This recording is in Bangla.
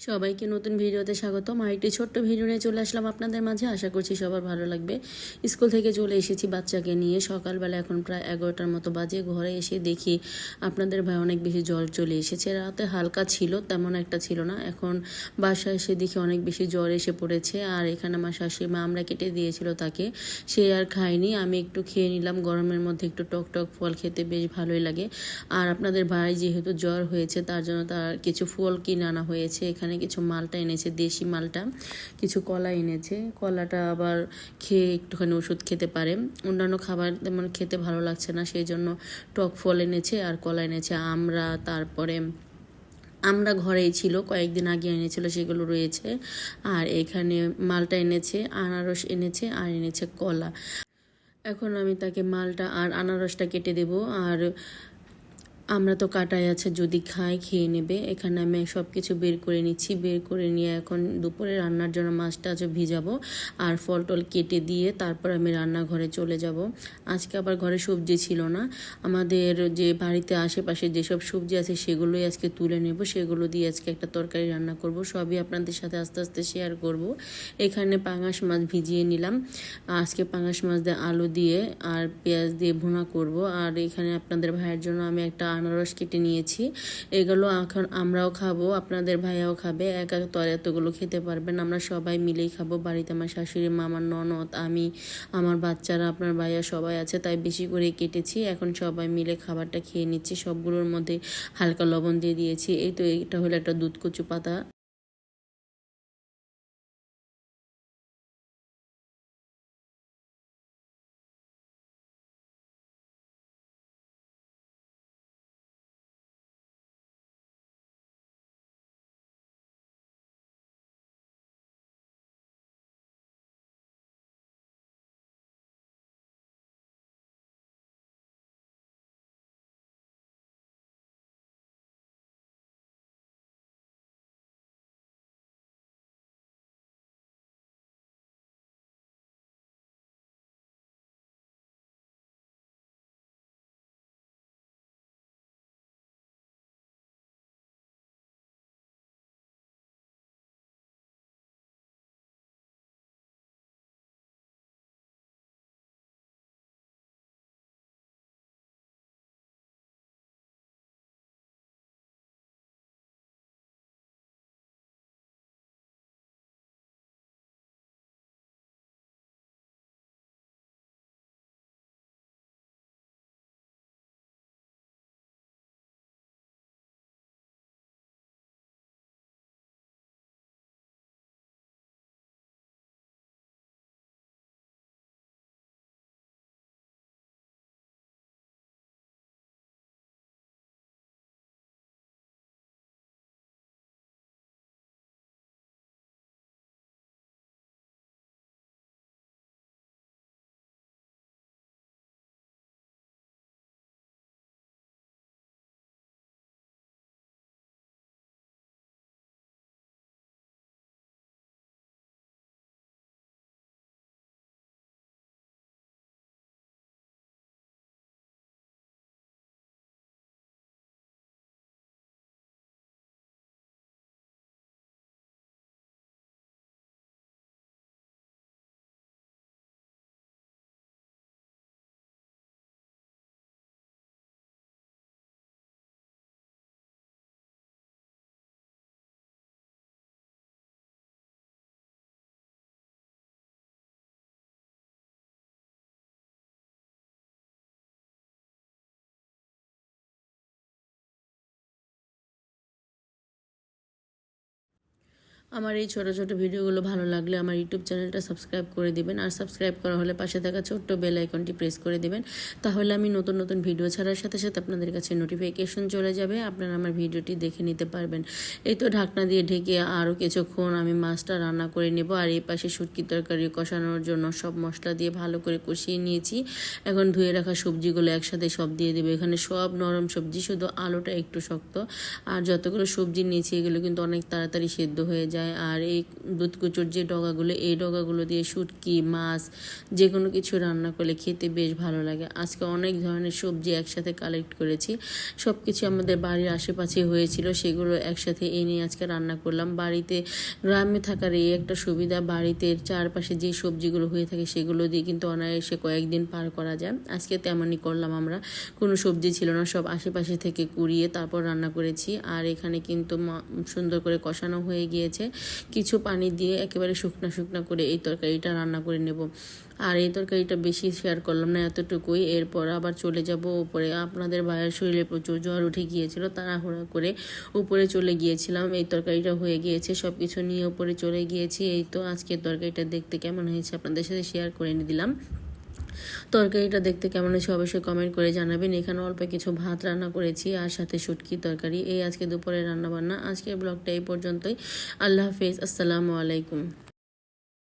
সবাইকে নতুন ভিডিওতে স্বাগতম। আর একটি ছোট্ট ভিডিও নিয়ে চলে আসলাম আপনাদের মাঝে। আশা করছি সবার ভালো লাগবে। স্কুল থেকে চলে এসেছি বাচ্চাকে নিয়ে। সকালবেলা এখন প্রায় এগারোটার মতো বাজে। ঘরে এসে দেখি আপনাদের ভাই অনেক বেশি জ্বর চলে এসেছে। রাতে হালকা ছিল, তেমন একটা ছিল না। এখন বাসায় এসে দেখি অনেক বেশি জ্বর এসে পড়েছে। আর এখানে আমার শাশুড়ি মা আমরা কেটে দিয়েছিল তাকে। সে আর খায়নি। আমি একটু খেয়ে নিলাম। গরমের মধ্যে একটু টক টক ফল খেতে বেশ ভালোই লাগে। আর আপনাদের ভাই যেহেতু জ্বর হয়েছে, তার জন্য তার কিছু ফল কিনে আনা হয়েছে। এখানে কিছু মালটা এনেছে, দেশি মালটা, কিছু কলা এনেছে। কলাটা আবার খেয়ে একটুখানি ওষুধ খেতে পারে। অন্যান্য খাবার তেমন খেতে ভালো লাগছে না, সেই জন্য টক ফল এনেছে আর কলা এনেছে। আমরা তারপরে, আমরা ঘরেই ছিল, কয়েকদিন আগে এনেছিল, সেগুলো রয়েছে। আর এখানে মালটা এনেছে, আনারস এনেছে, আর এনেছে কলা। এখন আমি তাকে মালটা আর আনারসটা কেটে দেব। আর আমরা তো কাটাই আছে, যদি খাই খেয়ে নেবে। এখানে আমি সব কিছু বের করে নিচ্ছি। বের করে নিয়ে এখন দুপুরে রান্নার জন্য মাছটা আজ ভিজাবো। আর ফল টল কেটে দিয়ে তারপর আমি রান্নাঘরে চলে যাব। আজকে আবার ঘরে সবজি ছিল না। আমাদের যে বাড়িতে আশেপাশে যেসব সবজি আছে, সেগুলোই আজকে তুলে নেব। সেগুলো দিয়ে আজকে একটা তরকারি রান্না করব। সবই আপনাদের সাথে আস্তে আস্তে শেয়ার করব। এখানে পাঙাশ মাছ ভিজিয়ে নিলাম। আজকে পাঙাশ মাছ দিয়ে আলু দিয়ে আর পেঁয়াজ দিয়ে ভুনা করব। আর এখানে আপনাদের ভাইয়ের জন্য আমি একটা আনারস কেটে নিয়েছি। এগুলো এখন আমরাও খাব, আপনাদের ভাইয়াও খাবে, এক এক তো এতগুলো খেতে পারবেন। আমরা সবাই মিলেই খাব, বাড়িতে আমার শাশুড়ি মামার ননদ, আমি, আমার বাচ্চারা, আপনার ভাইয়া সবাই আছে, তাই বেশি করে কেটেছি। এখন সবাই মিলে খাবারটা খেয়ে নিচ্ছি, সবগুলোর মধ্যে হালকা লবণ দিয়ে দিয়েছি। এই তো, এটা হলো একটা দুধ কচু পাতা। আমার এই ছোট ছোট ভিডিওগুলো ভালো লাগলে আমার ইউটিউব চ্যানেলটা সাবস্ক্রাইব করে দিবেন। আর সাবস্ক্রাইব করা হলে পাশে থাকা ছোট্ট বেল আইকনটি প্রেস করে দিবেন। তাহলে আমি নতুন নতুন ভিডিও ছাড়ার সাথে সাথে আপনাদের কাছে নোটিফিকেশন চলে যাবে। আপনারা আমার ভিডিওটি দেখে নিতে পারবেন। এই তো ঢাকনা দিয়ে ঢেকে আরও কিছুক্ষণ আমি মাছটা রান্না করে নেব। আর এই পাশে শুটকি তরকারি কষানোর জন্য সব মশলা দিয়ে ভালো করে কষিয়ে নিয়েছি। এখন ধুয়ে রাখা সবজিগুলো একসাথে সব দিয়ে দেবো। এখানে সব নরম সবজি, শুধু আলুটা একটু শক্ত। আর যতগুলো সবজি নিয়েছি, এগুলো কিন্তু অনেক তাড়াতাড়ি সেদ্ধ হয়ে যায়। যায় আর এই দুধ কুচুর যে ডগাগুলো, এই ডগাগুলো দিয়ে শুটকি, মাছ যে কোনো কিছু রান্না করলে খেতে বেশ ভালো লাগে। আজকে অনেক ধরনের সবজি একসাথে কালেক্ট করেছি। সব কিছু আমাদের বাড়ির আশেপাশে হয়েছিল, সেগুলো একসাথে এনে আজকে রান্না করলাম। বাড়িতে, গ্রামে থাকার এই একটা সুবিধা, বাড়িতে চারপাশে যে সবজিগুলো হয়ে থাকে, সেগুলো দিয়ে কিন্তু অনায়াসে কয়েকদিন পার করা যায়। আজকে তেমনই করলাম আমরা। কোনো সবজি ছিল না, সব আশেপাশে থেকে কুড়িয়ে তারপর রান্না করেছি। আর এখানে কিন্তু সুন্দর করে কষানো হয়ে গিয়েছে। কিছু পানি দিয়ে একেবারে শুকনা শুকনা করে এই তরকারিটা রান্না করে নেব। আর এই তরকারিটা বেশি শেয়ার করলাম না এতটুকুই। এরপর আবার চলে যাব উপরে। আপনাদের ভাইয়ের শরীরে প্রচুর জ্বর উঠে গিয়েছিল, তাড়াহুড়া করে উপরে চলে গিয়েছিলাম। এই তরকারিটা হয়ে গিয়েছে সব কিছু নিয়ে উপরে চলে গিয়েছি। এই তো আজকের তরকারিটা দেখতে কেমন হয়েছে আপনাদের সাথে শেয়ার করে দিলাম। তরকারিটা দেখতে কেমন হয়েছে অবশ্যই কমেন্ট করে জানাবেন। এখানে অল্প কিছু ভাত রান্না করেছি আর সাথে শুটকি তরকারি। এই আজকে দুপুরে রান্না বান্না আজকের ব্লগটা এই পর্যন্তই। আল্লাহ হাফেজ। আসসালামু আলাইকুম।